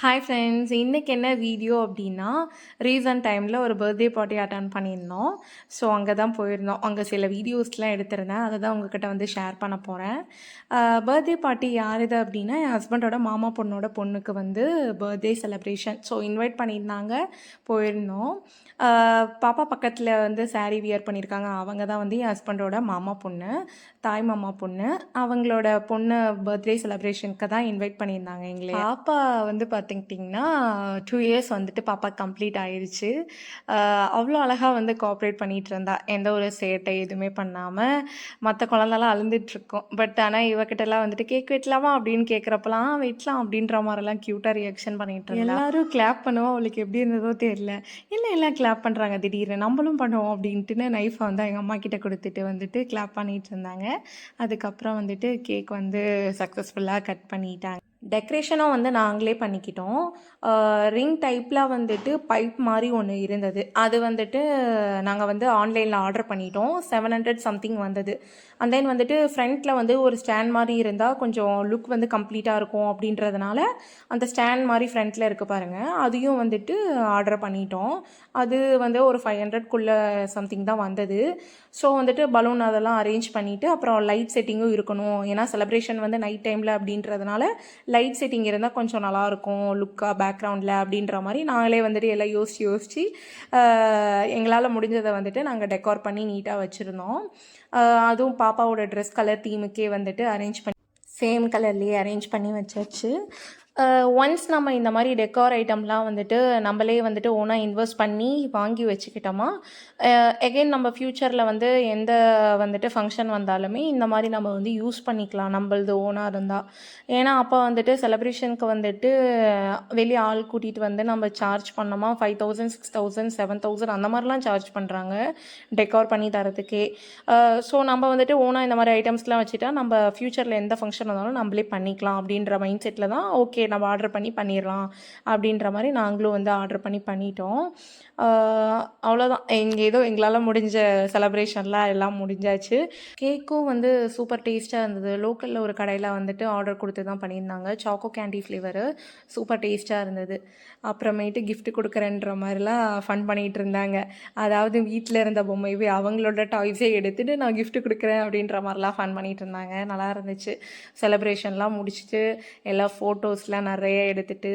Hi friends இன்றைக்கி என்ன video அப்படின்னா ரீசன்ட் டைமில் ஒரு பர்த்டே பார்ட்டி அட்டன் பண்ணியிருந்தோம். ஸோ அங்கே தான் போயிருந்தோம். அங்கே சில வீடியோஸ்லாம் எடுத்திருந்தேன். அதை தான் உங்ககிட்ட வந்து ஷேர் பண்ண போகிறேன் பர்த்டே பார்ட்டி யார் இது அப்படின்னா என் ஹஸ்பண்டோட மாமா பொண்ணோட பொண்ணுக்கு வந்து பர்த்டே செலப்ரேஷன் ஸோ இன்வைட் பண்ணியிருந்தாங்க. போயிருந்தோம். பாப்பா பக்கத்தில் வந்து சாரீ வியர் பண்ணியிருக்காங்க. அவங்க தான் வந்து என் ஹஸ்பண்டோட மாமா பொண்ணு தாய் மாமா பொண்ணு. அவங்களோட பொண்ணு பர்த்டே செலப்ரேஷனுக்கு தான் இன்வைட் பண்ணியிருந்தாங்க எங்களை. பாப்பா வந்து பார்த்துக்கிட்டிங்கன்னா டூ இயர்ஸ் வந்துட்டு பாப்பா கம்ப்ளீட் ஆயிடுச்சு அவ்வளோ அழகாக வந்து கோஆப்ரேட் பண்ணிகிட்டு இருந்தா. எந்த ஒரு சேட்டை எதுவுமே பண்ணாமல் மற்ற குழந்தெல்லாம் அழுந்துட்டுருக்கோம் பட் ஆனால் இவக்கிட்டலாம் வந்துட்டு கேக் வெட்டலாமா? அப்படின்னு கேட்குறப்பலாம் வெட்டலாம் அப்படின்ற மாதிரிலாம் க்யூட்டாக ரியாக்ஷன் பண்ணிட்டு இருந்தா. எல்லாரும் கிளாப் பண்ணுவோம் அவளுக்கு எப்படி இருந்ததோ தெரியல. இல்லை எல்லாம் கிளாப் பண்ணுறாங்க திடீர்னு நம்மளும் பண்ணுவோம் அப்படின்ட்டுன்னு நைஃபை வந்து எங்கள் அம்மா கிட்ட கொடுத்துட்டு வந்துட்டு கிளாப் பண்ணிகிட்டு இருந்தாங்க. அதுக்கப்புறம் வந்துட்டு கேக் வந்து சக்ஸஸ்ஃபுல்லாக கட் பண்ணிட்டாங்க. டெக்கரேஷனும் வந்து நாங்களே பண்ணிக்கிட்டோம். ரிங் டைப்பில் வந்துட்டு பைப் மாதிரி ஒன்று இருந்தது. அது வந்துட்டு நாங்கள் வந்து ஆன்லைனில் ஆர்டர் பண்ணிட்டோம். செவன் ஹண்ட்ரட் சம்திங் வந்தது. அண்ட் தென் வந்துட்டு ஃப்ரண்ட்டில் வந்து ஒரு ஸ்டாண்ட் மாதிரி இருந்தால் கொஞ்சம் லுக் வந்து கம்ப்ளீட்டாக இருக்கும் அப்படின்றதுனால அந்த ஸ்டாண்ட் மாதிரி ஃப்ரண்ட்டில் இருக்குது பாருங்கள் அதையும் வந்துட்டு ஆர்டர் பண்ணிட்டோம். அது வந்து ஒரு ஃபைவ் ஹண்ட்ரட்குள்ளே சம்திங் தான் வந்தது. ஸோ வந்துட்டு பலூன் அதெல்லாம் அரேஞ்ச் பண்ணிவிட்டு அப்புறம் லைட் செட்டிங்கும் இருக்கணும். ஏன்னா செலப்ரேஷன் வந்து நைட் டைமில் அப்படின்றதுனால லைட் லைட் செட்டிங் இருந்தால் கொஞ்சம் நல்லாயிருக்கும் லுக்காக பேக்ரவுண்டில் அப்படின்ற மாதிரி நாங்களே வந்துட்டு எல்லாம் யோசிச்சு யோசித்து எங்களால் முடிஞ்சதை வந்துட்டு நாங்கள் டெக்கார் பண்ணி நீட்டாக வச்சுருந்தோம். அதுவும் பாப்பாவோட ட்ரெஸ் கலர் தீமுக்கே வந்துட்டு அரேஞ்ச் பண்ணி சேம் கலர்லேயே அரேஞ்ச் பண்ணி வச்சாச்சு. ஒன்ஸ் நம்ம இந்த மாதிரி டெக்கார் ஐட்டம்லாம் வந்துட்டு நம்மளே வந்துட்டு ஓனாக இன்வெஸ்ட் பண்ணி வாங்கி வச்சுக்கிட்டோமா? எகெயின் நம்ம ஃப்யூச்சரில் வந்து எந்த வந்துட்டு ஃபங்க்ஷன் வந்தாலுமே இந்த மாதிரி நம்ம வந்து யூஸ் பண்ணிக்கலாம். நம்மளது ஓனாக இருந்தால் ஏன்னா அப்போ வந்துட்டு செலப்ரேஷனுக்கு வந்துட்டு வெளியே ஆள் கூட்டிகிட்டு வந்து நம்ம சார்ஜ் பண்ணோமா? Five thousand six thousand seven thousand அந்த மாதிரிலாம் சார்ஜ் பண்ணுறாங்க டெக்கார் பண்ணி தரதுக்கே. ஸோ நம்ம வந்துட்டு ஓனாக இந்த மாதிரி ஐட்டம்ஸ்லாம் வச்சுட்டா நம்ம ஃப்யூச்சரில் எந்த ஃபங்க்ஷன் வந்தாலும் நம்மளே பண்ணிக்கலாம் அப்படின்ற மைண்ட் செட்டில் தான் ஓகே நம்ம ஆர்டர் பண்ணி பண்ணிடலாம் அப்படின்ற மாதிரி நாங்களும் வந்து ஆர்டர் பண்ணி பண்ணிட்டோம். அவ்வளோதான் எங்கள் ஏதோ எங்களால் முடிஞ்ச செலப்ரேஷன்லாம் எல்லாம் முடிஞ்சாச்சு. கேக்கும் வந்து சூப்பர் டேஸ்ட்டாக இருந்தது. லோக்கலில் ஒரு கடையில் வந்துட்டு ஆர்டர் கொடுத்து தான் பண்ணியிருந்தாங்க. சாக்கோ கேண்டி ஃப்ளேவரு சூப்பர் டேஸ்ட்டாக இருந்தது. அப்புறமேட்டு கிஃப்ட் கொடுக்குறேன்ற மாதிரிலாம் ஃபன் பண்ணிகிட்டு இருந்தாங்க. அதாவது வீட்டில் இருந்த பொம்மைவே அவங்களோட டாய்ஸே எடுத்துகிட்டு நான் கிஃப்ட் கொடுக்குறேன் அப்படின்ற மாதிரிலாம் ஃபன் பண்ணிகிட்டு இருந்தாங்க. நல்லா இருந்துச்சு. செலப்ரேஷன்லாம் முடிச்சுட்டு எல்லா ஃபோட்டோஸ்லாம் நிறைய எடுத்துட்டு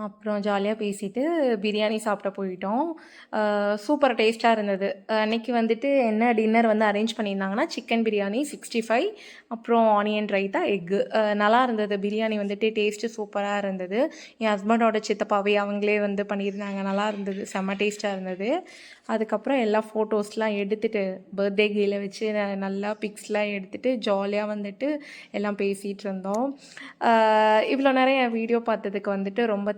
அப்புறம் ஜாலியாக பேசிட்டு பிரியாணி சாப்பிட போயிட்டோம். சூப்பர் டேஸ்ட்டாக இருந்தது. அன்னைக்கு வந்துட்டு என்ன டின்னர் வந்து அரேஞ்ச் பண்ணியிருந்தாங்கன்னா சிக்கன் பிரியாணி சிக்ஸ்டி ஃபைவ் அப்புறம் ஆனியன் ரைத்தா எக்கு நல்லா இருந்தது. பிரியாணி வந்துட்டு டேஸ்ட்டு சூப்பராக இருந்தது. என் ஹஸ்பண்டோட சித்தப்பாவே அவங்களே வந்து பண்ணியிருந்தாங்க. நல்லா இருந்தது. செம்ம டேஸ்ட்டாக இருந்தது. அதுக்கப்புறம் எல்லா ஃபோட்டோஸ்லாம் எடுத்துட்டு பர்த்டே கீழே வச்சு ந- நல்லா பிக்ஸ்லாம் எடுத்துட்டு ஜாலியாக வந்துட்டு எல்லாம் பேசிகிட்டு இருந்தோம். இவ்வளோ நேரம் என் வீடியோ பார்த்ததுக்கு வந்துட்டு ரொம்ப